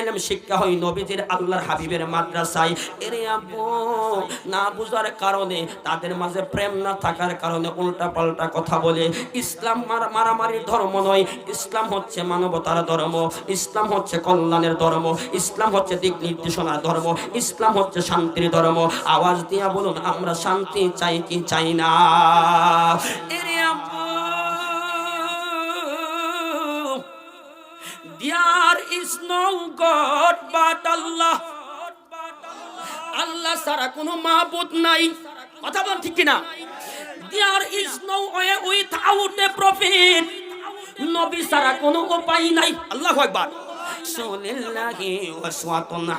এলেম শিক্ষা হয় আল্লাহর হাবিবের মাদ্রাসায়। এরে না বুঝার কারণে তাদের মাঝে প্রেম না থাকার কারণে উল্টা পাল্টা কথা বলে। ইসলাম মারামারির ধর্ম নয়। ইসলাম হচ্ছে মানবতার ধর্ম। ইসলাম হচ্ছে কল্যাণের ধর্ম। ইসলাম হচ্ছে দিক নির্দেশনার ধর্ম। ইসলাম হচ্ছে শান্তির ধর্ম। আওয়াজ দিয়া বলুন, আমরা শান্তি চাই কি চাই না? এরে আব্বু There is no God but Allah. আল্লাহ ছাড়া কোনো মাহবুদ নাই কথা বল ঠিক কিনা There is no way without a prophet. নবী ছাড়া কোনো উপায় নাই আল্লাহ একবার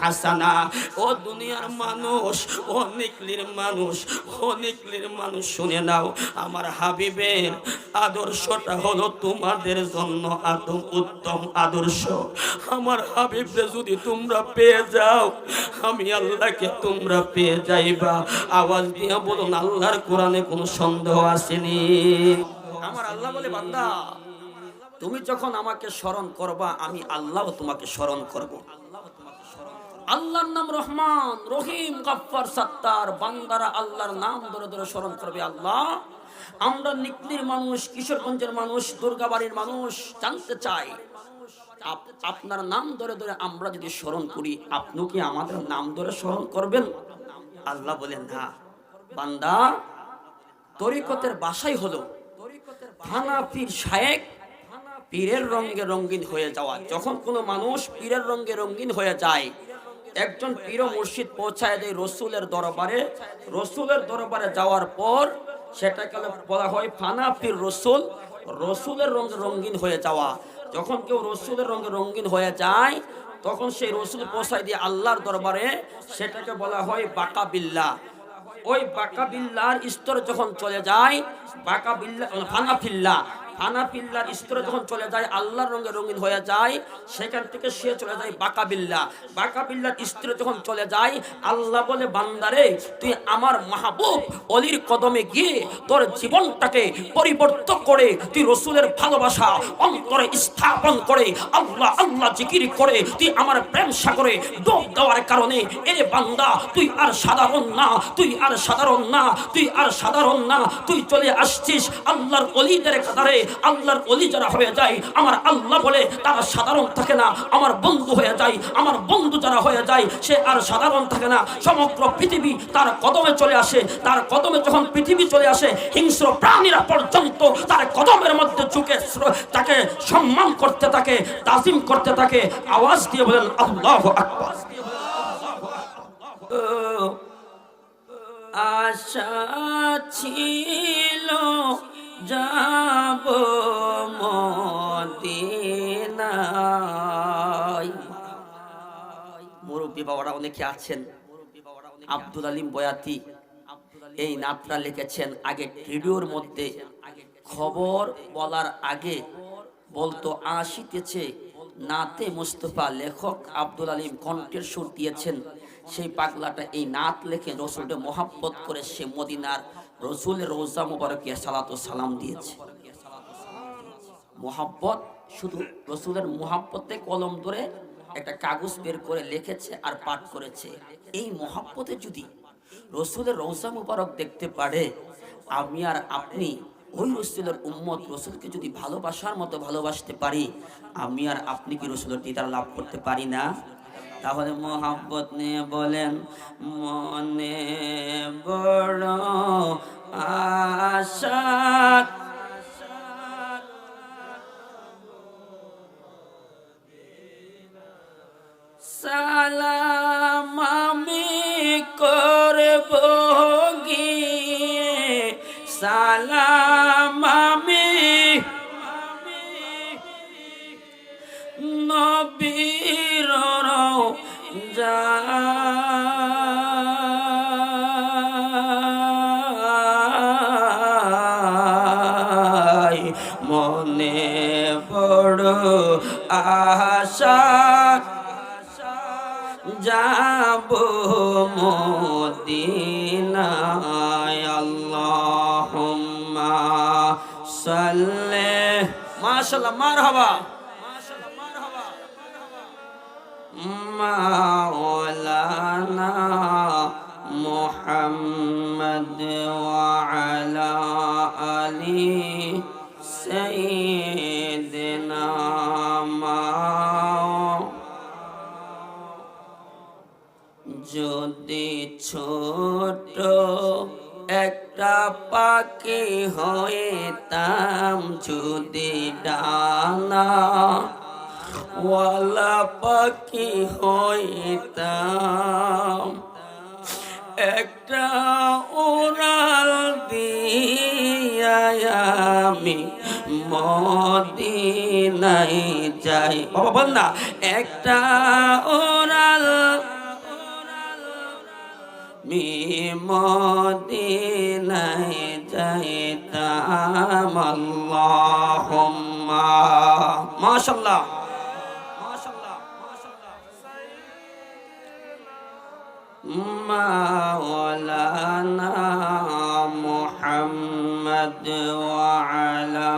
হাসানা, ও দুনিয়ার মানুষ, ও মানুষ ও মানুষ, শুনে নাও, আমার হাবিবের আদর্শটা হলো তোমাদের জন্য আদম উত্তম আদর্শ। আমার হাবিবরে যদি তোমরা পেয়ে যাও, আমি আল্লাহকে তোমরা পেয়ে যাইবা। আওয়াজ দিয়ে বলুন, আল্লাহর কোরআনে কোনো সন্দেহ আসেনি? আমার আল্লাহ বলে, বান্দা তুমি যখন আমাকে স্মরণ করবা, আমি আল্লাহ তোমাকে স্মরণ করব। আল্লাহর নাম রহমান, রহিম, গাফফার, সত্তার, বান্দারা আল্লাহর নাম ধরে ধরে স্মরণ করবে আল্লাহ। আমরা নিকলির মানুষ, কিশোরগঞ্জের মানুষ, দুর্গাবাড়ির মানুষ জানতে চাই আপনার নাম ধরে ধরে আমরা যদি স্মরণ করি আপনি কি আমাদের নাম ধরে স্মরণ করবেন? আল্লাহ বলেন, না। বান্দা, তরিকতের বাসাই হলো হানাফির শায়েক পীরের রঙে রঙিন হয়ে যাওয়া। যখন কোনো মানুষ পীরের রঙে রঙিন হয়ে যায়, একজন পীর মুর্শিদ পৌঁছায় দেয় রসুলের দরবারে। রসুলের দরবারে যাওয়ার পর সেটাকে বলা হয় ফানাফির রসুল। রসুলের রঙে রঙিন হয়ে যাওয়া। যখন কেউ রসুলের রঙে রঙিন হয়ে যায়, তখন সেই রসুল পৌঁছায় দিয়ে আল্লাহর দরবারে সেটাকে বলা হয় বাকা বিল্লা। ওই বাকা বিল্লার স্তর যখন চলে যায়, বাকা বিল্লা ফানাফিল্লা ফানাফিল্লার স্তরে যখন চলে যায়, আল্লাহর রঙে রঙিন হয়ে যায়, সেখান থেকে সে চলে যায় বাকা বিল্লা। বাকা বিল্লার স্তরে যখন চলে যায়, আল্লাহ বলে, বান্দারে, তুই আমার মাহবুব অলির কদমে গিয়ে তোর জীবনটাকে পরিবর্তন করে, তুই রসুলের ভালোবাসা অন্তরে স্থাপন করে, আল্লাহ আল্লাহ জিকির করে, তুই আমার প্রেম সাগরে ডোব দেওয়ার কারণে এরে বান্দা, তুই আর সাধারণ না, তুই আর সাধারণ না, তুই আর সাধারণ না, তুই চলে আসছিস আল্লাহর অলিদের কাতারে। আল্লাহর অলি যারা হয়ে যায়, আমার আল্লাহ বলে তারা সাধারণ থাকে না, আমার বন্ধু হয়ে যায়, আমার বন্ধু যারা হয়ে যায়, সে আর সাধারণ থাকে না। সমগ্র পৃথিবী তার কদমে চলে আসে, তার কদমে যখন পৃথিবী চলে আসে, হিংস্র প্রাণীরা পর্যন্ত তার কদমের মধ্যে ঝুঁকে তাকে সম্মান করতে থাকে, তাজিম করতে থাকে। আওয়াজ দিয়ে বলেন, আল্লাহ আকবার। আশা ছিল যাব মুরব্বী বাবারা অনেকে আছেন। আব্দুল আলিম বয়াতি, এই নাতটা লিখেছেন, আগে রেডিওর মধ্যে খবর বলার আগে বলতো, আসিতেছে, নাতে মুস্তফা লেখক আব্দুল আলিম কণ্ঠের সুর দিয়েছেন। সেই পাগলাটা এই নাত লেখে রসুলকে মহাব্বত করে সে মদিনার রসুলের রোজা মুবারকে সালাত সালাম দিয়েছে। মোহাব্বত, শুধু রসুলের মোহাব্বতে কলম ধরে একটা কাগজ বের করে লিখেছে আর পাঠ করেছে। এই মোহাব্বতে যদি রসুলের রৌসা মুবারক দেখতে পারে, আমি আর আপনি ওই রসুলের উম্মত, রসুলকে যদি ভালোবাসার মতো ভালোবাসতে পারি, আমি আর আপনি কি রসুলের দিদার লাভ করতে পারি না? তাহলে মোহাব্বত নিয়ে বলেন মনে বড় আশা। সালাম আমি করব গিয়ে। সালাম আশা যাব মোদিনায়। আল্লাহুম্মা সাল্লি মাশাআল্লাহ মারহাবা। মাওলানা মুহাম্মদ ওয়া ছোট একটা পাখি হইতাম যদি ডানা। ওয়ালা পাখি হইতাম। একটা ওরাল দিয়া আমি মদিনাই যাই। বাবা, বল না। একটা ওরাল بمودي ليتيتام اللهم ما شاء الله ما مولانا محمد وعلى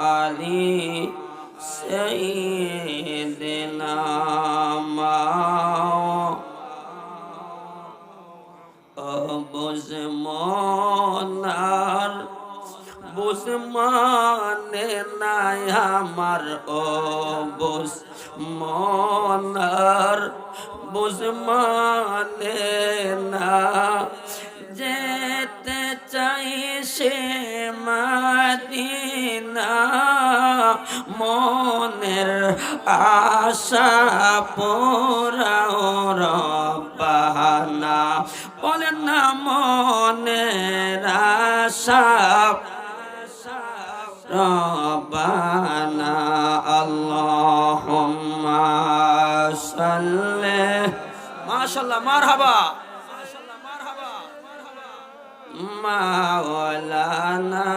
آله سيدنا বুঝমানে নাই আমার বুঝ মনার বুঝমানে না। যেতে চাই সে মাদিনা, মনের আশা পোরাও রবানা বলেন না মনের আশা ربنا اللهم صل. ما شاء الله مرحبا. مولانا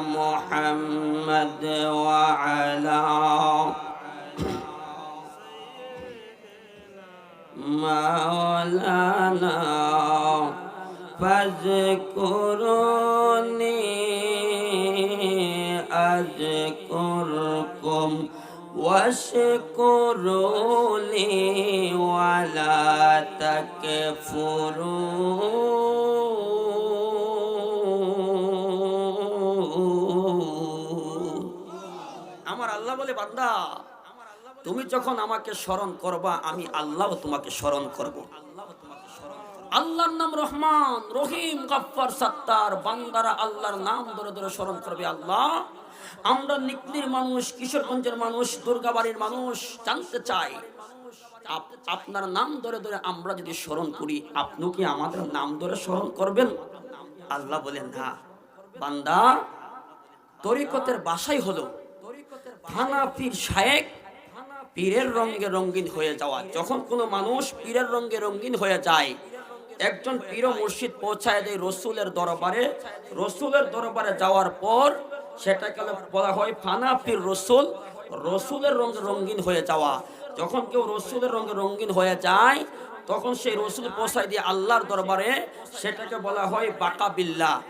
محمد وعلى مولانا فاذكروني واشكروا لي ولا تكفرون আমার আল্লাহ বলে বান্দা তুমি যখন আমাকে স্মরণ করবা আমি আল্লাহ তোমাকে স্মরণ করব আল্লাহর নাম রহমান রহিম গাফফার সাত্তার বান্দারা আল্লাহর নাম ধরে ধরে স্মরণ করবে আল্লাহ আমরা নিকলির মানুষ, কিশোরগঞ্জের মানুষ, দুর্গাবাড়ির মানুষ জানতে চাই। আপনার নাম ধরে ধরে আমরা যদি স্মরণ করি, আপনি কি আমাদের নাম ধরে স্মরণ করবেন? আল্লাহ বলেন, না। বান্দা, তরিকতের বাসাই হলো। থানা পীর শায়েক পীরের রঙে রঙিন হয়ে যাওয়া। যখন কোনো মানুষ পীরের রঙে রঙিন হয়ে যায়, একজন পীর মুর্শিদ পৌঁছায় দেয় রসুলের দরবারে। রসুলের দরবারে যাওয়ার পর সেটাকে বলা হয় ফানাফির রসুল। রসুলের রঙ রঙিন হয়ে যাওয়া। যখন কেউ রসুলের রঙে রঙিন হয়ে যায়, তখন সেই রসুল পৌঁছায় দিয়ে আল্লাহর দরবারে সেটাকে বলা হয় বাকা বিল্লা।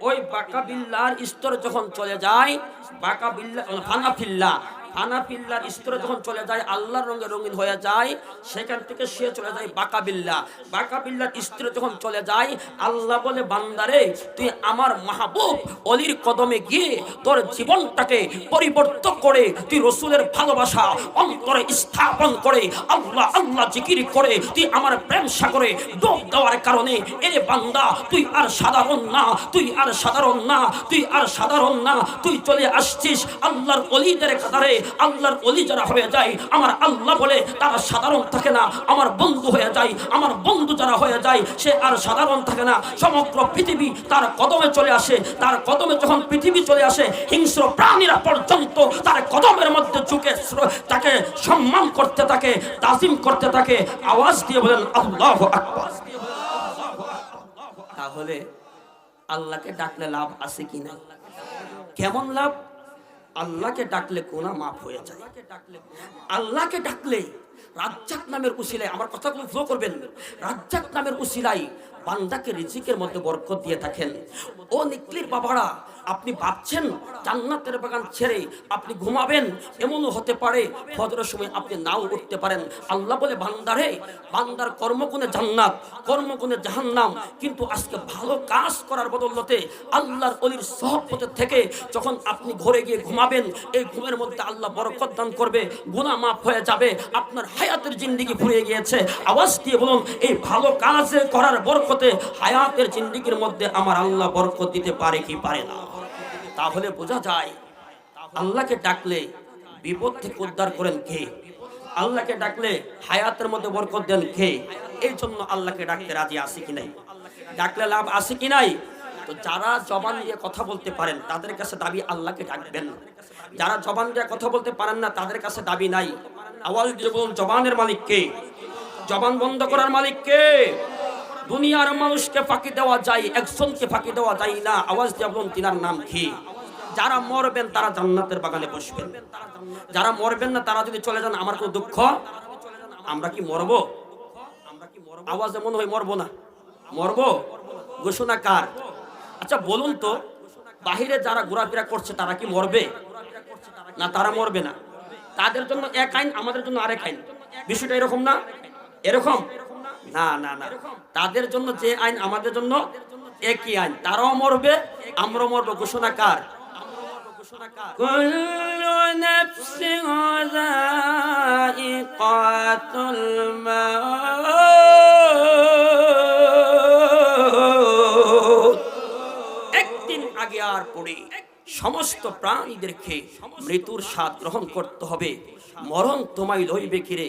ওই বাঁকা বিল্লার স্তর যখন চলে যায়, বাঁকা বিল্লা ফানাফিল্লা। ফানাফিল্লার স্তরে যখন চলে যায়, আল্লাহর রঙে রঙিন হয়ে যায়, সেখান থেকে সে চলে যায় বাঁকা বিল্লা বাঁকা বিল্লার স্তরে যখন চলে যায়, আল্লাহ বলে, বান্দারে, তুই আমার মাহবুব অলির কদমে গিয়ে তোর জীবনটাকে পরিবর্তন করে, তুই রসুলের ভালোবাসা অন্তরে স্থাপন করে, আল্লাহ আল্লাহ জিকির করে, তুই আমার প্রেম সাগরে ডোব দেওয়ার কারণে, এরে বান্দা, তুই আর সাধারণ না, তুই আর সাধারণ না, তুই আর সাধারণ না, তুই চলে আসছিস আল্লাহর অলিদের কাতারে আল্লাহর অলি যারা হয়ে যায়, আমার আল্লাহ বলে তারা সাধারণ থাকে না। আমার বন্ধু হয়ে যায়, আমার বন্ধু যারা হয়ে যায়, সে আর সাধারণ থাকে না। সমগ্র পৃথিবী তার কদমে চলে আসে। তার কদমে যখন পৃথিবী চলে আসে, হিংস্র প্রাণীরা পর্যন্ত তার কদমের মধ্যে চুকে তাকে সম্মান করতে থাকে, তাজিম করতে থাকে। আওয়াজ দিয়ে বলেন, আল্লাহ তাহলে আল্লাহকে ডাকলে লাভ আছে কি না? কেমন লাভ? আল্লাহকে ডাকলে কোনা মাফ হয়ে যায়। আল্লাহকে ডাকলে রাজ্জাক নামের উসিলায়, আমার কথাগুলো ফ্লো করবেন, রাজ্জাক নামের উশিলাই বান্দাকে রিজিকের মধ্যে বরকত দিয়ে থাকেন। ও নিকলির বাবারা আপনি ভাবছেন জান্নাতের বাগান ছেড়ে আপনি ঘুমাবেন, এমনও হতে পারে ফজরের সময় আপনি নাও উঠতে পারেন। আল্লাহ বলে, বান্দারে, বান্দার কর্মগুণে জান্নাত, কর্মগুণে জাহান্নাম। কিন্তু আজকে ভালো কাজ করার বদলতে আল্লাহর অলির সহপথে থেকে যখন আপনি ঘরে গিয়ে ঘুমাবেন, এই ঘুমের মধ্যে আল্লাহ বরকত দান করবে, গুনাহ মাফ হয়ে যাবে, আপনার হায়াতের জিন্দিগি ফুরিয়ে গিয়েছে। আওয়াজ দিয়ে বলুন, এই ভালো কাজ করার বরকতে হায়াতের জিন্দিগির মধ্যে আমার আল্লাহ বরকত দিতে পারে কি পারে না? তাহলে বোঝা যায় আল্লাহকে ডাকলে বিপদ থেকে উদ্ধার করেন কে? আল্লাহকে ডাকলে হায়াতের মধ্যে বরকত দেন কে? এই জন্য আল্লাহকে ডাকতে রাজি আছে কি নাই? ডাকলে লাভ আছে কি নাই? তো যারা জবান দিয়ে কথা বলতে পারেন, তাদের কাছে দাবি আল্লাহকে ডাকবেন যারা জবান দিয়ে কথা বলতে পারেন না, তাদের কাছে দাবি নাই। আওয়াজ দিয়ে বলুন, জবানের মালিককে জবান বন্ধ করার মালিক কে? দুনিয়ার মানুষকে ফাঁকি দেওয়া যায়, একজনকে ফাঁকি দেওয়া যায় না। আওয়াজ দিয়ে বলুন, তিনার নাম কি? যারা মরবেন, তারা জান্নাতের বাগানে বসবেন। যারা মরবেন না, তারা যদি চলে যান, আমার কোনো দুঃখ? আমরা কি মরবো? আওয়াজ এমন হয় মরবো না। মরবো? ঘোষণা কার? আচ্ছা বলুন তো, বাহিরে যারা ঘোরাফেরা করছে, তারা কি মরবে? না, তারা মরবে না। তাদের জন্য এক আইন, আমাদের জন্য আরেক আইন। বিষয়টা এরকম না? এরকম? না না না তাদের জন্য যে আইন আমাদের জন্য একই আইন তারাও মরবে আমরাও মরবো ঘোষণা কার كل نفس ذائقة الموت একদিন আগে আর পরে সমস্ত প্রাণীদেরকে মৃত্যুর স্বাদ গ্রহণ করতে হবে মরণ তোমায় লইবে কিরে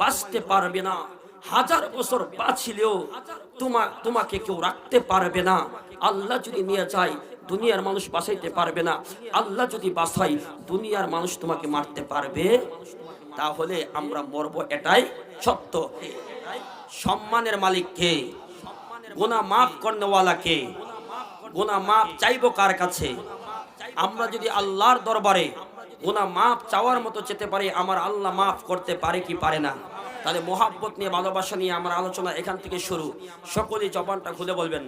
বাঁচতে পারবে না হাজার বছর বাঁচিলেও তোমা, তোমাকে কেউ রাখতে পারবে না। আল্লাহ যদি নিয়ে যায়, দুনিয়ার মানুষ বাঁচাইতে পারবে না। আল্লাহ যদি বাঁচাই দুনিয়ার মানুষ তোমাকে মারতে পারবে। তাহলে আমরা মরব এটাই সত্য। সম্মানের মালিক কে? গোনা মাফ করনেওয়ালা কে? গোনা মাপ চাইব কার কাছে? আমরা যদি আল্লাহর দরবারে গোনা মাফ চাওয়ার মতো যেতে পারি, আমার আল্লাহ মাফ করতে পারে কি পারে না? তাহলে মোহাব্বত নিয়ে, ভালোবাসা নিয়ে আমার আলোচনা এখান থেকে শুরু। সকলেই জবানটা খুলে বলবেন।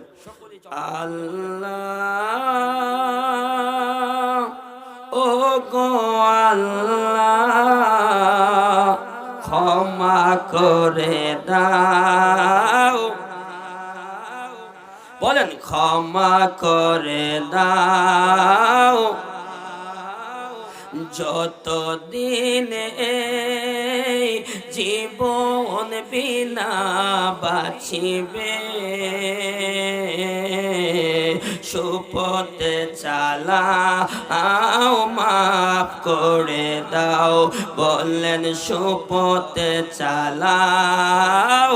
আল্লাহ ও করে দাও। বলেন, ক্ষমা করে দাও। যতদিন এই জীবন বিনা বাঁচিবে। চালা আও মাফ করে দাও বললেন সুপথ চালাও।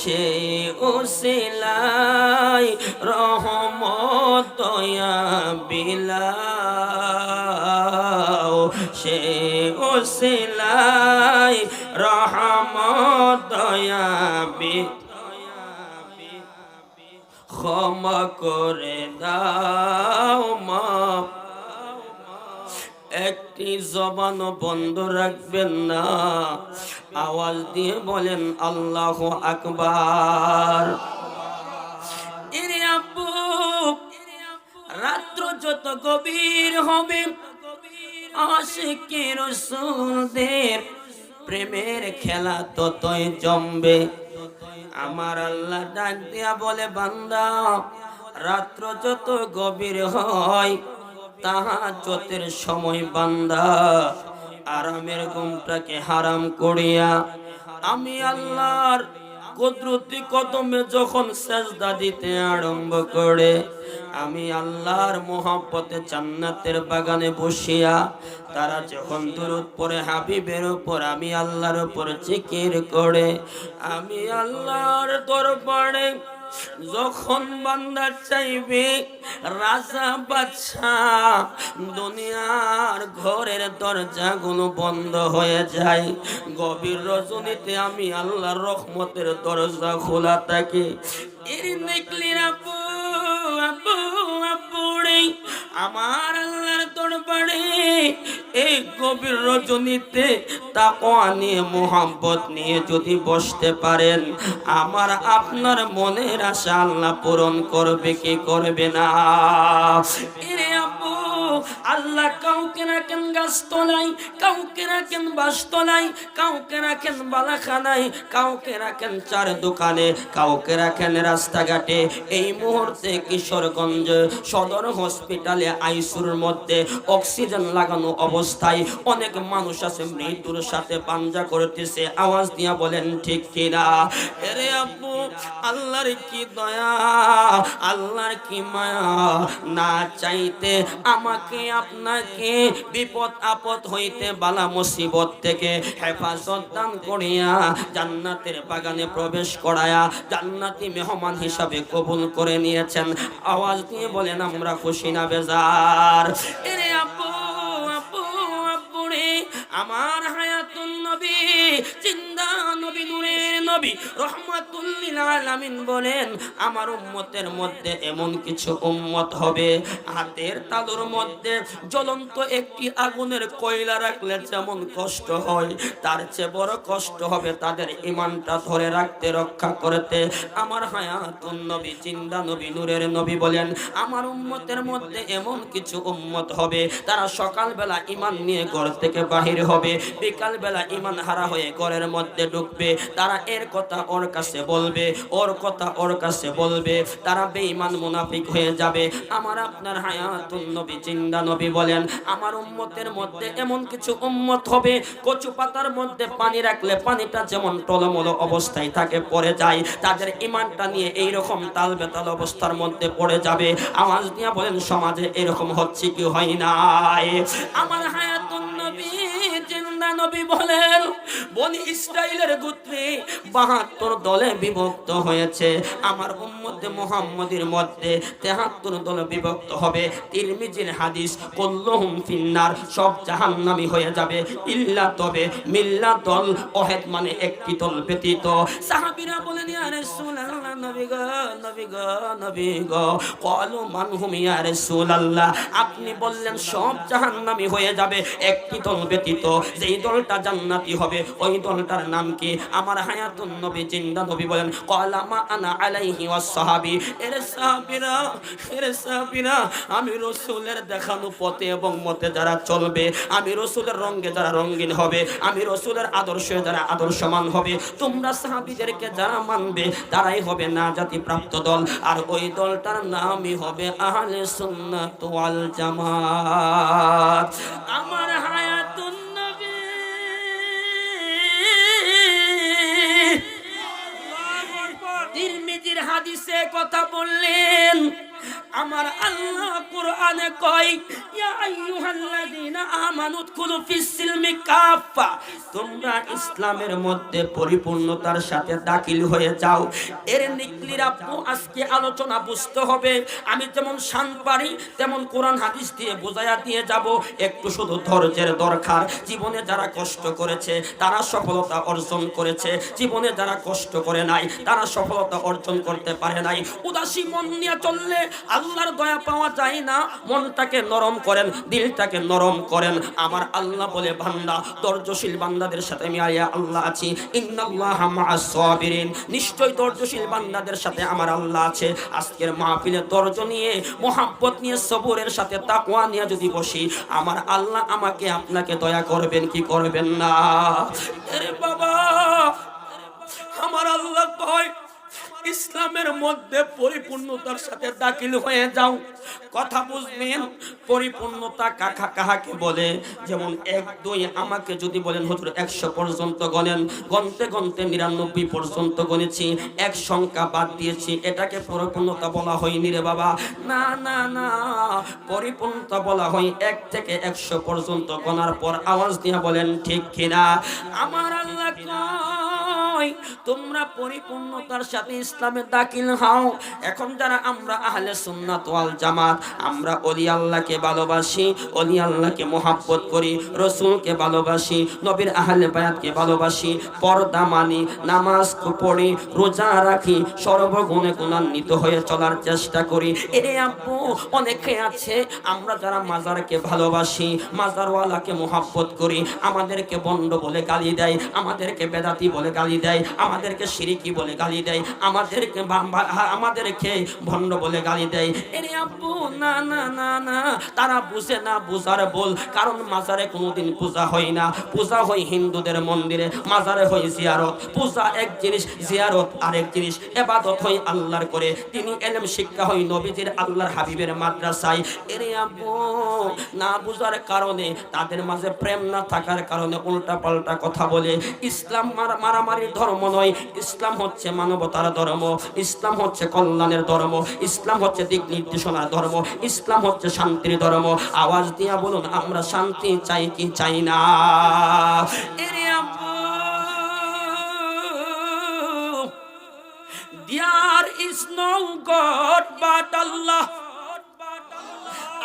সেই উসিলাই রহমত দয়া বিলাও। সে উসিলাই রহমত দয়া বি ক্ষমা করে দাও মা একটি জবান বন্ধ রাখবেন না। আওয়াজ দিয়ে বলেন, আল্লাহ আকবার। রাত্র যত গভীর হবে, আশিকের রসুলদের প্রেমের খেলা ততই জমবে। আমার আল্লাহ ডাক দিয়া বলে, বান্দা, রাত্র যত গভীর হয় তাহা যতের সময় বান্দা আরামের ঘুমটাকে হারাম করিয়া, আমি আল্লাহর কুদরতি কদমে যখন সেজদা দিতে আরম্ভ করে, আমি আল্লাহর মোহাব্বতে জান্নাতের বাগানে বসিয়া, তারা যখন দূরত পরে হাবিবের উপর, আমি আল্লাহর উপর জিকির করে, আমি আল্লাহর দরবারে যখন বান্দা চাইবে, রাজা বাচ্চা দুনিয়ার ঘরের দরজাগুলো বন্ধ হয়ে যায়। গভীর রজনীতে আমি আল্লাহর রহমতের দরজা খোলা থাকে। আমার আল্লাহর দরবারে এই গভীর রজনীতে তাকওয়া নিয়ে মোহাম্মত নিয়ে যদি বসতে পারেন, আমার আপনার মনের আশা আল্লাহ পূরণ করবে, কি করবে না? এরে আপু আল্লাহ কাউকে রাখেন গাছ তলাই কাউকে রাখেন বাস তলাই কাউকে রাখেন বালাখানায়, কাউকে রাখেন চার দোকানে, কাউকে রাখেন রাস্তাঘাটে। এই মুহূর্তে কিশোরগঞ্জ সদর হসপিটালে আইসুর মধ্যে অক্সিজেন লাগানো অবস্থায় অনেক মানুষ আছে মৃত্যুর সাথে পাঞ্জা করতেছে। আওয়াজ দিয়া বলেন, ঠিক কিনা এরে আব্বু, আল্লাহর কি দয়া, আল্লাহর কি মায়া? না চাইতে আমাকে, আপনাকে বিপদ আপদ হইতে বালা মুসিবত থেকে হেফাজত দান করিয়া জান্নাতের বাগানে প্রবেশ করায়া জান্নাতি মেহমান হিসাবে কবুল করে নিয়েছেন। আওয়াজ দিয়ে বলেন, আমরা খুশি না বেজার। আপু আপু আপু রে, আমার হায়াতুন নবী নবী রহমাতুল্লিল আলামিন বলেন, আমার উম্মতের মধ্যে এমন কিছু উম্মত হবে, হাতের তালুর মধ্যে জ্বলন্ত একটি আগুনের কয়লা রাখলে যেমন কষ্ট হয়, তার চেয়ে বড় কষ্ট হবে তাদের ইমানটা ধরে রাখতে, রক্ষা করতে। আমার হায়াতুন নবী, জিন্দা নবী, নূরের নবী বলেন, আমার উম্মতের মধ্যে এমন কিছু উম্মত হবে, তারা সকালবেলা ইমান নিয়ে ঘর থেকে বাহির হবে বিকাল বেলা ইমান হারা হয়ে ঘরের মধ্যে ঢুকবে, তারা এর কথা ওর কাছে বলবে, ওর কথা ওর কাছে বলবে, তারা বেঈমান মুনাফিক হয়ে যাবে। আমার আপনার হায়াতুন নবী, জিন্দা নবী বলেন, আমার উম্মতের মধ্যে এমন কিছু উম্মত হবে, কচু পাতার মধ্যে পানি রাখলে পানিটা যেমন টলমল অবস্থায় থাকে, পড়ে যায়। তাদের ইমানটা নিয়ে এই রকম তাল বেতাল অবস্থার মধ্যে পড়ে যাবে। আওয়াজ দিয়া বলেন, সমাজে এরকম হচ্ছে কি হয় নাই? আমার হায়াতুন নবী, জিন্দা নবী বলেন বনি ইসরাইলের গোত্রে বাহাত্তর দলে বিভক্ত হয়েছে। আমার উম্মতে মোহাম্মদের মধ্যে তেহাত্তর দলে বিভক্ত হবে। তিরমিজির হাদিস, কল্লহুম ফিন্নার, সব জাহান্নামি হয়ে যাবে। ইল্লা তবে মিল্লা দল ওহেদ মানে একটি দল ব্যতীত। সাহাবীরা বলেন, ইয়া রাসূলুল্লাহ, নবী গো নবী গো নবী গো। ক্বালু মান ইয়া রাসূলুল্লাহ, আপনি বললেন সব জাহান্নামি হয়ে যাবে, একটি দল ব্যতীত। যেই দলটা জান্নাতি হবে ওই দলটার নাম কি? আমার হায়াতুন নবী জিন্দা নবী বলেন ক্বালা মা আনা আলাইহি ওয়াস সাহাবী। এর সাহাবীরা এর সাহাবীরা, আমি রাসূলের দেখানো পথে এবং মতে যারা চলবে, আমি রসুলের রঙে যারা রঙিন হবে, আমি রসুলের আদর্শে যারা আদর্শমান হবে, তোমরা সাহাবিদেরকে যারা মানবে, তারাই হবে না জাতি প্রাপ্ত দল। আর ওই দলটার নামই হবে আহলে সুন্নাত ওয়াল জামাত। আমার হায়াতুন তিরমিজির হাদিসে কথা বললেন আমার আল্লাহ কোরআনে কয় আমি যেমন শান পারি, তেমন কোরআন হাদিস দিয়ে বোঝায়া দিয়ে যাব। একটু শুধু ধৈর্যের দরকার। জীবনে যারা কষ্ট করেছে, তারা সফলতা অর্জন করেছে। জীবনে যারা কষ্ট করে নাই, তারা সফলতা অর্জন করতে পারে নাই। উদাসী মন নিয়ে চললে আল্লাহর দয়া পাওয়া যায় না। মনটাকে নরম করেন, দিলটাকে নরম করেন। আমার আল্লাহ বলে, বান্দা ধৈর্যশীল বান্দাদের সাথে আমি আয়া আল্লাহ আছি। ইন্নাল্লাহ মাআস সাবিরিন। নিশ্চয় ধৈর্যশীল বান্দাদের সাথে আমার আল্লাহ আছে। আজকের মাহফিলে ধৈর্য নিয়ে, মোহাব্বত নিয়ে, সবরের সাথে তাকওয়া নিয়ে যদি বসি, আমার আল্লাহ আমাকে আপনাকে দয়া করবেন, কি করবেন না? আরে বাবা, আমার আল্লাহ কয় ইসলামের মধ্যে পরিপূর্ণতার সাথে দাখিল হয়ে যাও। কথা বুঝবেন? পরিপূর্ণতা কাকা কাহাকে বলে? যেমন এক, দুই, আমাকে যদি বলেন, হুজুর, একশো পর্যন্ত গণেন গনতে গনতে নিরানব্বই পর্যন্ত গণেছি এক সংখ্যা বাদ দিয়েছি। এটাকে পরিপূর্ণতা বলা হয়নি রে বাবা। না না না। পরিপূর্ণতা বলা হয় এক থেকে একশো পর্যন্ত গণার পর আওয়াজ দিয়ে বলেন, ঠিক কিনা? আমার আল্লাহ নয়, তোমরা পরিপূর্ণতার সাথে ইসলামে দাখিল হও। এখন যারা আমরা আহলে সুন্নাত ওয়াল জামাত, আমরা অলি আল্লাহকে ভালোবাসি, অলি আল্লাহকে মোহাব্বত করি, রসুলকে ভালোবাসি, নবীর আহলে বায়াতকে ভালোবাসি, পর্দা মানি, নামাজ পড়ি, রোজা রাখি, সর্বগুণে গুণান্বিত হয়ে চলার চেষ্টা করি। এরে আব্বু, অনেকে আছে, আমরা যারা মাজারকে ভালোবাসি, মাজারওয়ালাকে মোহাব্বত করি, আমাদেরকে বন্ড বলে গালি দেয়, আমাদেরকে বেদাতি বলে গালি দেয়। আমাদেরকে সিরিকি বলে গালি দেয়, আমাদেরকে আমাদেরকে ভণ্ড বলে গালি দেয়। এরে আব্বু, না না না না, তারা বুঝে না বুঝার বল কারণ মাজারে কোনোদিন পূজা হয় না। পূজা হয় হিন্দুদের মন্দিরে, মাজারে হয় জিয়ারত। পূজা এক জিনিস, জিয়ারত আরেক জিনিস, এবাদত হয় আল্লাহর করে। তিনি এলেম শিক্ষা হয় নবীজির আল্লাহর হাবিবের মাদ্রাসায়। এরে আব্বু, না বুঝার কারণে তাদের মাঝে প্রেম না থাকার কারণে উল্টা পাল্টা কথা বলে। ইসলাম মারা- মারামারির ধর্ম নয়। ইসলাম হচ্ছে মানবতার ধর্ম। ইসলাম হচ্ছে কল্যাণের ধর্ম। ইসলাম হচ্ছে দিক নির্দেশনার ধর্ম। ইসলাম হচ্ছে শান্তির ধর্ম। আওয়াজ দিয়া বলুন, আমরা শান্তি চাই কি চাই না? There is no God but Allah.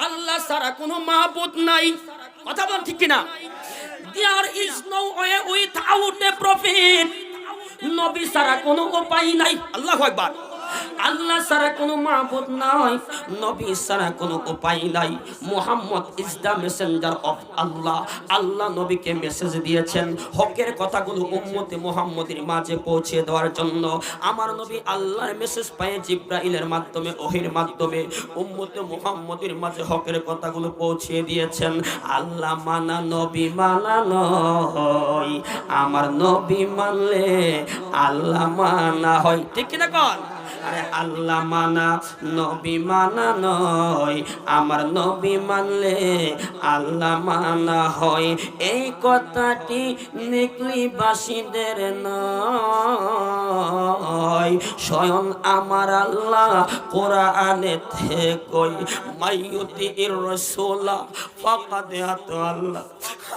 আল্লাহ। ছাড়া কোনো মাহবুদ নাই। কথা বল ঠিক কিনা? There is no way without a prophet. নবী ছাড়া কোনো উপায় নাই। আল্লাহ একবার আল্লাহ ছাড়া কোনো মাহবুদ নাই, নবী ছাড়া কোনো উপায় নাই। Muhammad is the messenger of Allah. আল্লাহ নবীকে মেসেজ দিয়েছেন হকের কথাগুলো উম্মতে মুহাম্মদের মাঝে পৌঁছে দেওয়ার জন্য। আমার নবী আল্লাহর মেসেজ পায় জিব্রাইলের মাধ্যমে, ওহির মাধ্যমে। উম্মতে মুহাম্মদের মাঝে হকের কথাগুলো পৌঁছে দিয়েছেন। আল্লাহ মানা নবী মানা নয়, আমার নবী মানলে আল্লাহ মানা হয়। ঠিক কিনা কন? আরে আল্লাহ মানা, নবী মানা নয়, আমার নবী মানলে আল্লাহ মানা হয়। এই কথাটি নিকলিবাসীদের নয়। স্বয়ং আমার আল্লাহ কোরআনে থেকই মাইয়ুতি রাসূলা ফাকাদ আতা আল্লাহ।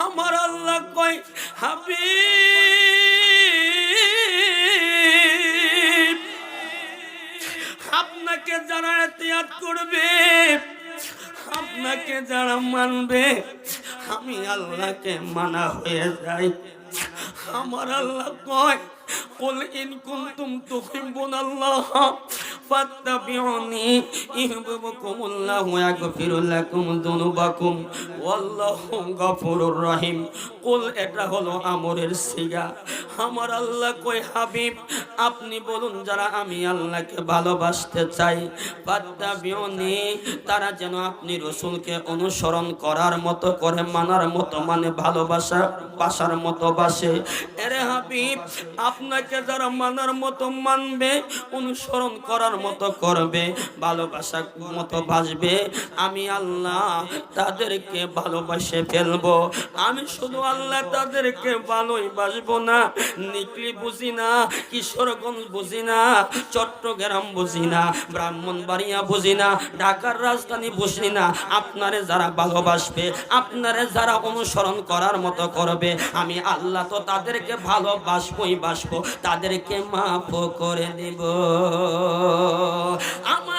আমার আল্লাহ কই হাবিব। আপনাকে যারা এতিয়াত করবে আপনাকে যারা মানবে আমি আল্লাহকে মানা হয়ে যাই আমার আল্লাহ কয় قل إن كنتم تحبون الله ফাত্তাবিউনি ইহবিবুকুমুল্লাহু ইয়াগফিরু লাকুম যুনুবাকুম ওয়াল্লাহু গফুরুর রহিম। কুল, এটা হলো আমরের সিগা। আমার আল্লাহ কই হাবিব, আপনি বলুন যারা আমি আল্লাহকে ভালোবাসতে চাই, ফাত্তাবিউনি, তারা যেন আপনি রসুলকে অনুসরণ করার মতো করে, মানার মতো মানে ভালোবাসা, বাসার মতো বাসে। এরে হাবিব, আপনাকে যারা মানার মতো মানবে, অনুসরণ করার মতো করবে, ভালোবাসা মতো বাসবে আমি আল্লাহ তাদেরকে ভালোবাসে ফেলব। আমি শুধু আল্লাহ তাদেরকে ভালোই বাসবো না, নিকলি বুঝি না, কিশোরগঞ্জ বুঝি না, চট্টগ্রাম বুঝি না, ব্রাহ্মণবাড়িয়া বুঝি না, ঢাকার রাজধানী বুঝি না। আপনারে যারা ভালোবাসবে, আপনারে যারা অনুসরণ করার মতো করবে, আমি আল্লাহ তো তাদেরকে ভালোবাসবই বাসবো, তাদেরকে মাফ করে দিব। আমার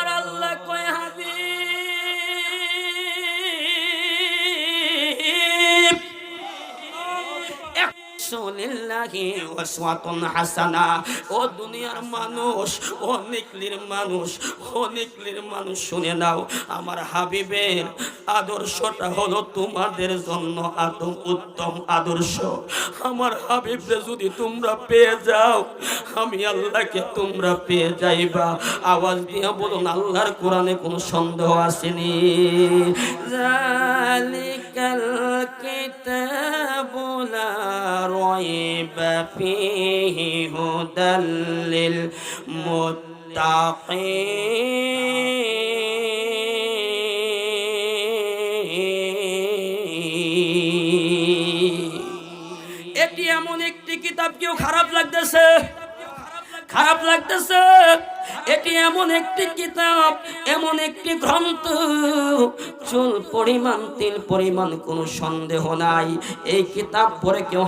ও দুনিয়ার মানুষ, ও নিকলির মানুষ, ও নিকলির মানুষ, শুনে নাও, আমার হাবিবের আদর্শটা হলো তোমাদের জন্য আদম উত্তম আদর্শ। আমার হাবিবরে যদি তোমরা পেয়ে যাও, আমি আল্লাহকে তোমরা পেয়ে যাইবা। আওয়াজ দিয়ে বলুন, আল্লাহর কোরআনে কোনো সন্দেহ আসেনি? জালিকাল লা রাইবা ফীহি হুদাল লিল মুত্তাকিন। এটি এমন একটি কিতাব, কেউ খারাপ লাগতেছে? খারাপ লাগতেছে? এটি এমন একটি কিতাব, এমন একটি গ্রন্থ। চুল পরিমাণ, তিল পরিমাণ কোনো সন্দেহ নাই। এই কিতাব পরে কেউ